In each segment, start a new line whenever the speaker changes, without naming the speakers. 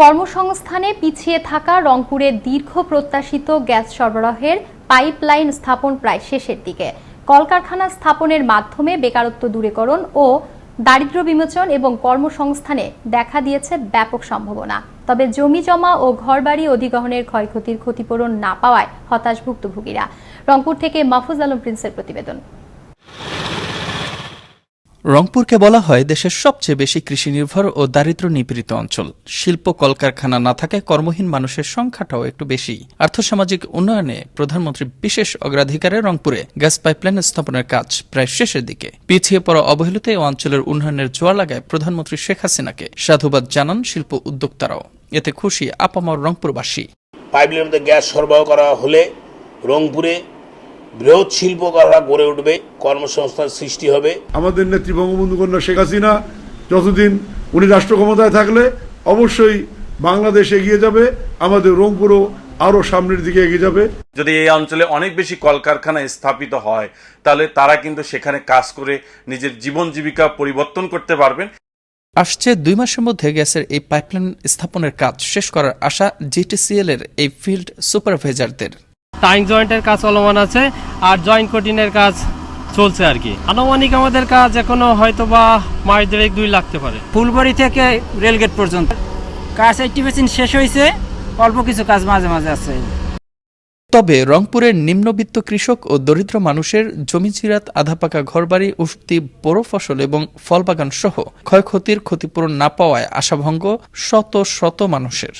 কর্মসংস্থানে পিছিয়ে থাকা রংপুরে দীর্ঘ প্রত্যাশিত গ্যাস সরবরাহের পাইপলাইন স্থাপন প্রায় শেষের দিকে। কলকারখানা স্থাপনের মাধ্যমে বেকারত্ব দূরীকরণ ও দারিদ্র্য বিমোচন এবং কর্মসংস্থানে দেখা দিয়েছে ব্যাপক সম্ভাবনা। তবে জমি জমা ও ঘরবাড়ি অধিগ্রহণের ক্ষয়ক্ষতির ক্ষতিপূরণ না পাওয়ায় হতাশ ভুক্তভোগীরা রংপুর থেকে মাহফুজ আলম প্রিন্সের প্রতিবেদন।
রংপুরকে বলা হয় দেশের সবচেয়ে বেশি কৃষি নির্ভর ও দারিদ্র নিপীড়িত অঞ্চল। শিল্প, কলকারখানা না থাকায় কর্মহীন মানুষের সংখ্যাটাও একটু বেশি। আর্থসামাজিক উন্নয়নে প্রধানমন্ত্রী বিশেষ অগ্রাধিকারে রংপুরে গ্যাস পাইপলাইন স্থাপনের কাজ প্রায় শেষের দিকে। পিছিয়ে পড়া অবহেলিত এই অঞ্চলের উন্নয়নের জোয়ার লাগায় প্রধানমন্ত্রী শেখ হাসিনাকে সাধুবাদ জানান শিল্প উদ্যোক্তারাও। এতে খুশি আপামর রংপুরবাসী।
পাইপলাইনের মধ্যে গ্যাস সরবরাহ করা হলে রংপুরে বৃহৎ শিল্প গড়ে উঠবে কর্মসংস্থান সৃষ্টি হবে।
আমাদের নেত্রী বঙ্গবন্ধু কন্যা শেখ হাসিনা যতদিন উনি রাষ্ট্র ক্ষমতায় থাকলে অবশ্যই বাংলাদেশ এগিয়ে যাবে আমাদের রংপুরও আরও সামনের দিকে এগিয়ে যাবে।
যদি এই অঞ্চলে অনেক বেশি কলকারখানা স্থাপিত হয় তাহলে তারা কিন্তু সেখানে কাজ করে নিজের জীবন জীবিকা পরিবর্তন করতে পারবেন।
আসছে দুই মাসের মধ্যে গ্যাসের এই পাইপলাইন স্থাপনের কাজ শেষ করার আশা জিটিসিএল এর এই ফিল্ড সুপারভাইজারদের।
টাইং জয়েন্টের কাজ চলমান আছে আর জয়েন্ট কোটিনের কাজ চলছে আর কি। আনুমানিক আমাদের কাজ এখনও হয়তো বা মাস দেড়েক দুই লাগতে পারে।
ফুলবাড়ি থেকে রেলগেট পর্যন্ত। কাজ এইটি পার্সেন্ট শেষ হয়েছে অল্প কিছু কাজ মাঝে মাঝে আছে।
তবে রংপুরের নিম্নবিত্ত কৃষক ও দরিদ্র মানুষের জমি জিরাত আধাপাকা ঘরবাড়ি উঠতি বড় ফসল এবং ফলবাগান সহ ক্ষয়ক্ষতির ক্ষতিপূরণ না পাওয়ায় আশাভঙ্গ শত শত মানুষের।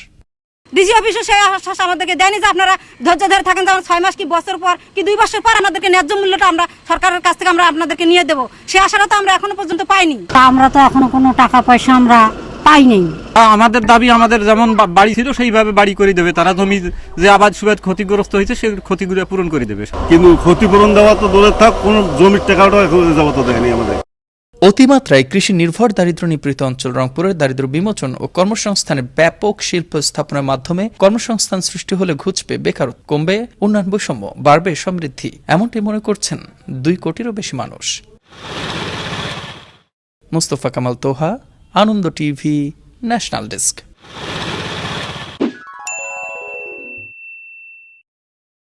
ডিজি অফিসে সেই আশ্বাস আমাদেরকে দেয়নি যে আপনারা ধৈর্য ধরে থাকেন যেমন ছয় মাস কি বছর পর কি দুই বছর পর আমাদেরকে ন্যায্য মূল্যটা আমরা সরকারের কাছ থেকে আমরা আপনাদেরকে নিয়ে দেবো। সে আশাটা তো আমরা এখনও পর্যন্ত পাইনি।
তা আমরা তো এখনও কোনো টাকা পয়সা আমরা পাইনি
আমাদের দাবি আমাদের যেমন বা- বাড়ি ছিল সেইভাবে বাড়ি করে দেবে। তারা জমি যে আবাদ সুবাদ ক্ষতিগ্রস্ত হয়েছে সেই ক্ষতিগুলো পূরণ করে দেবে।
কিন্তু ক্ষতিপূরণ দেওয়া তো দূরে থাক কোনো জমির টাকাটা এখন যাবত দেয়নি আমাদের।
অতিমাত্রায় কৃষি নির্ভর দারিদ্র নিপীড়িত অঞ্চল রংপুরের দারিদ্র বিমোচন ও কর্মসংস্থানের ব্যাপক শিল্প স্থাপনের মাধ্যমে কর্মসংস্থান সৃষ্টি হলে ঘুচবে বেকারত্ব কমবে, উন্নয়ন বৈষম্য বাড়বে, সমৃদ্ধি, এমনটি মনে করছেন দুই কোটিরও বেশি মানুষ। Mustafa Kamal Toha, Ananda TV, national desk.